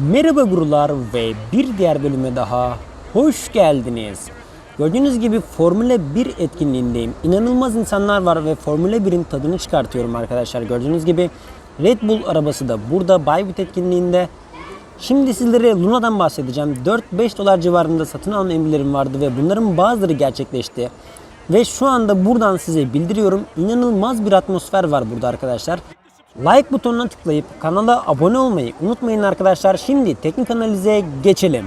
Merhaba gurular ve bir diğer bölüme daha hoş geldiniz. Gördüğünüz gibi Formula 1 etkinliğindeyim. İnanılmaz insanlar var ve Formula 1'in tadını çıkartıyorum arkadaşlar. Gördüğünüz gibi Red Bull arabası da burada Bybit etkinliğinde. Şimdi sizlere Luna'dan bahsedeceğim. 4-5 dolar civarında satın alma emirlerim vardı ve bunların bazıları gerçekleşti. Ve şu anda buradan size bildiriyorum. İnanılmaz bir atmosfer var burada arkadaşlar. Like butonuna tıklayıp kanala abone olmayı unutmayın arkadaşlar. Şimdi teknik analize geçelim.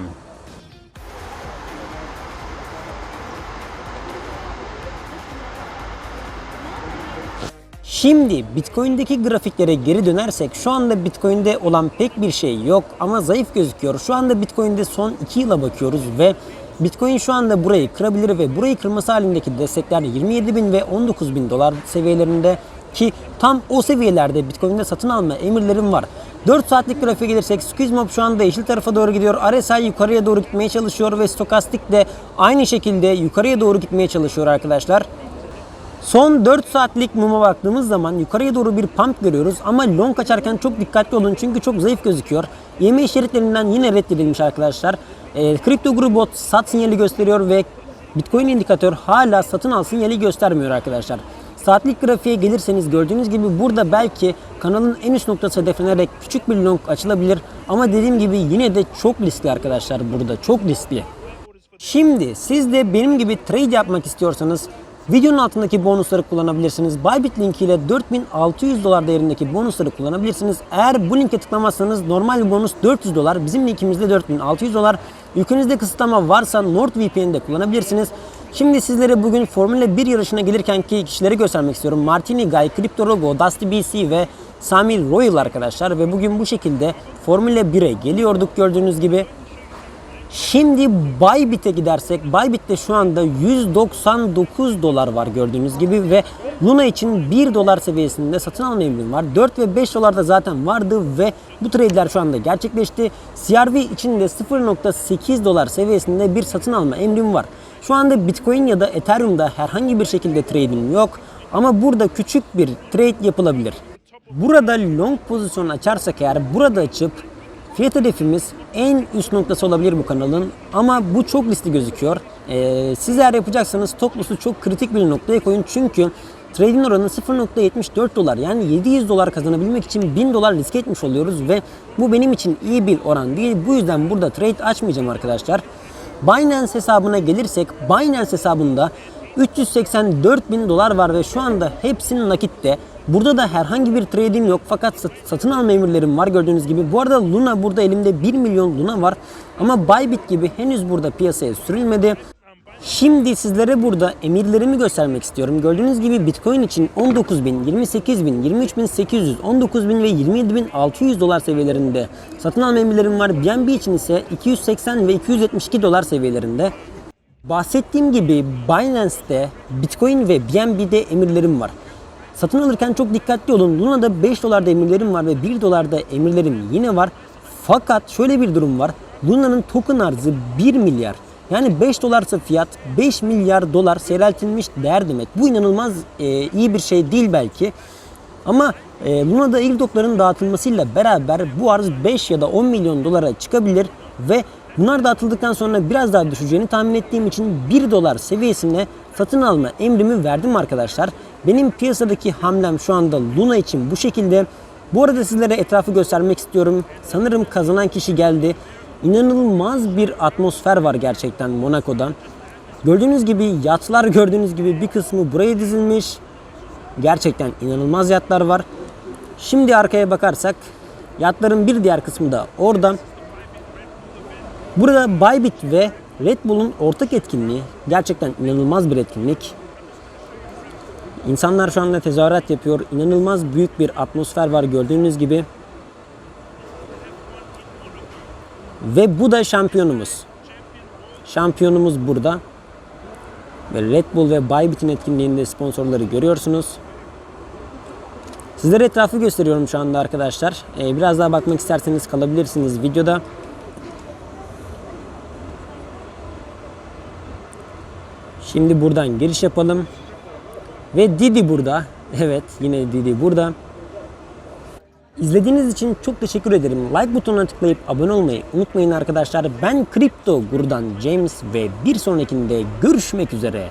Şimdi Bitcoin'deki grafiklere geri dönersek şu anda Bitcoin'de olan pek bir şey yok ama zayıf gözüküyor. Şu anda Bitcoin'de son 2 yıla bakıyoruz ve Bitcoin şu anda burayı kırabilir ve burayı kırması halindeki destekler 27 bin ve 19 bin dolar seviyelerinde ki tam o seviyelerde Bitcoin'de satın alma emirlerim var. 4 saatlik grafiğe gelirsek Squeeze şu anda yeşil tarafa doğru gidiyor. RSI yukarıya doğru gitmeye çalışıyor ve stokastik de aynı şekilde yukarıya doğru gitmeye çalışıyor arkadaşlar. Son 4 saatlik muma baktığımız zaman yukarıya doğru bir pump görüyoruz ama long kaçarken çok dikkatli olun çünkü çok zayıf gözüküyor. Yeme işaretlerinden yine reddedilmiş arkadaşlar. E, kripto grubu sat sinyali gösteriyor ve Bitcoin indikatör hala satın al sinyali göstermiyor arkadaşlar. Saatlik grafiğe gelirseniz gördüğünüz gibi burada belki kanalın en üst noktası hedeflenerek küçük bir long açılabilir ama dediğim gibi yine de çok riskli arkadaşlar burada çok riskli. Şimdi siz de benim gibi trade yapmak istiyorsanız videonun altındaki bonusları kullanabilirsiniz. Bybit linkiyle 4600 dolar değerindeki bonusları kullanabilirsiniz. Eğer bu linke tıklamazsanız normal bir bonus 400 dolar. Bizim linkimizde 4600 dolar. Ülkenizde kısıtlama varsa NordVPN'de kullanabilirsiniz. Şimdi sizlere bugün Formula 1 yarışına gelirken ki kişileri göstermek istiyorum. Martini Guy, Cryptorogo, Dusty BC ve Samir Royal arkadaşlar. Ve bugün bu şekilde Formula 1'e geliyorduk gördüğünüz gibi. Şimdi Bybit'e gidersek Bybit'te şu anda 199 dolar var gördüğünüz gibi ve Luna için 1 dolar seviyesinde satın alma emrim var. 4 ve 5 dolar da zaten vardı ve bu trade'ler şu anda gerçekleşti. CRV için de 0.8 dolar seviyesinde bir satın alma emrim var. Şu anda Bitcoin ya da Ethereum'da herhangi bir şekilde trade'im yok ama burada küçük bir trade yapılabilir. Burada long pozisyon açarsak eğer burada açıp Fiyat hedefimiz en üst noktası olabilir bu kanalın ama bu çok riskli gözüküyor. Ee, siz eğer yapacaksanız stop loss'u çok kritik bir noktaya koyun çünkü trading oranı 0.74 dolar yani 700 dolar kazanabilmek için 1000 dolar riske etmiş oluyoruz ve bu benim için iyi bir oran değil. Bu yüzden burada trade açmayacağım arkadaşlar. Binance hesabına gelirsek Binance hesabında 384 bin dolar var ve şu anda hepsinin nakitte. Burada da herhangi bir trading yok fakat satın alma emirlerim var gördüğünüz gibi. Bu arada Luna burada elimde 1 milyon Luna var ama Bybit gibi henüz burada piyasaya sürülmedi. Şimdi sizlere burada emirlerimi göstermek istiyorum. Gördüğünüz gibi Bitcoin için 19 bin, 28 bin, 23 bin 800, 19 bin ve 27 bin 600 dolar seviyelerinde satın alma emirlerim var. BNB için ise 280 ve 272 dolar seviyelerinde. Bahsettiğim gibi Binance'te Bitcoin ve BNB'de emirlerim var. Satın alırken çok dikkatli olun. Luna'da 5 dolarda emirlerim var ve 1 dolarda emirlerim yine var. Fakat şöyle bir durum var. Luna'nın token arzı 1 milyar. Yani 5 dolarsa fiyat 5 milyar dolar seyreltilmiş değer demek. Bu inanılmaz e, iyi bir şey değil belki. Ama e, Luna'da airdropların dağıtılmasıyla beraber bu arz 5 ya da 10 milyon dolara çıkabilir ve bunlar dağıtıldıktan sonra biraz daha düşeceğini tahmin ettiğim için 1 dolar seviyesine satın alma emrimi verdim arkadaşlar. Benim piyasadaki hamlem şu anda Luna için bu şekilde. Bu arada sizlere etrafı göstermek istiyorum. Sanırım kazanan kişi geldi. İnanılmaz bir atmosfer var gerçekten Monaco'dan. Gördüğünüz gibi yatlar gördüğünüz gibi bir kısmı buraya dizilmiş. Gerçekten inanılmaz yatlar var. Şimdi arkaya bakarsak yatların bir diğer kısmı da orada. Burada Bybit ve Red Bull'un ortak etkinliği gerçekten inanılmaz bir etkinlik. İnsanlar şu anda tezahürat yapıyor. İnanılmaz büyük bir atmosfer var gördüğünüz gibi. Ve bu da şampiyonumuz. Şampiyonumuz burada. Ve Red Bull ve Bybit'in etkinliğinde sponsorları görüyorsunuz. Sizlere etrafı gösteriyorum şu anda arkadaşlar. Ee, biraz daha bakmak isterseniz kalabilirsiniz videoda. Şimdi buradan giriş yapalım. Ve Didi burada. Evet yine Didi burada. İzlediğiniz için çok teşekkür ederim. Like butonuna tıklayıp abone olmayı unutmayın arkadaşlar. Ben Kripto Gur'dan James ve bir sonrakinde görüşmek üzere.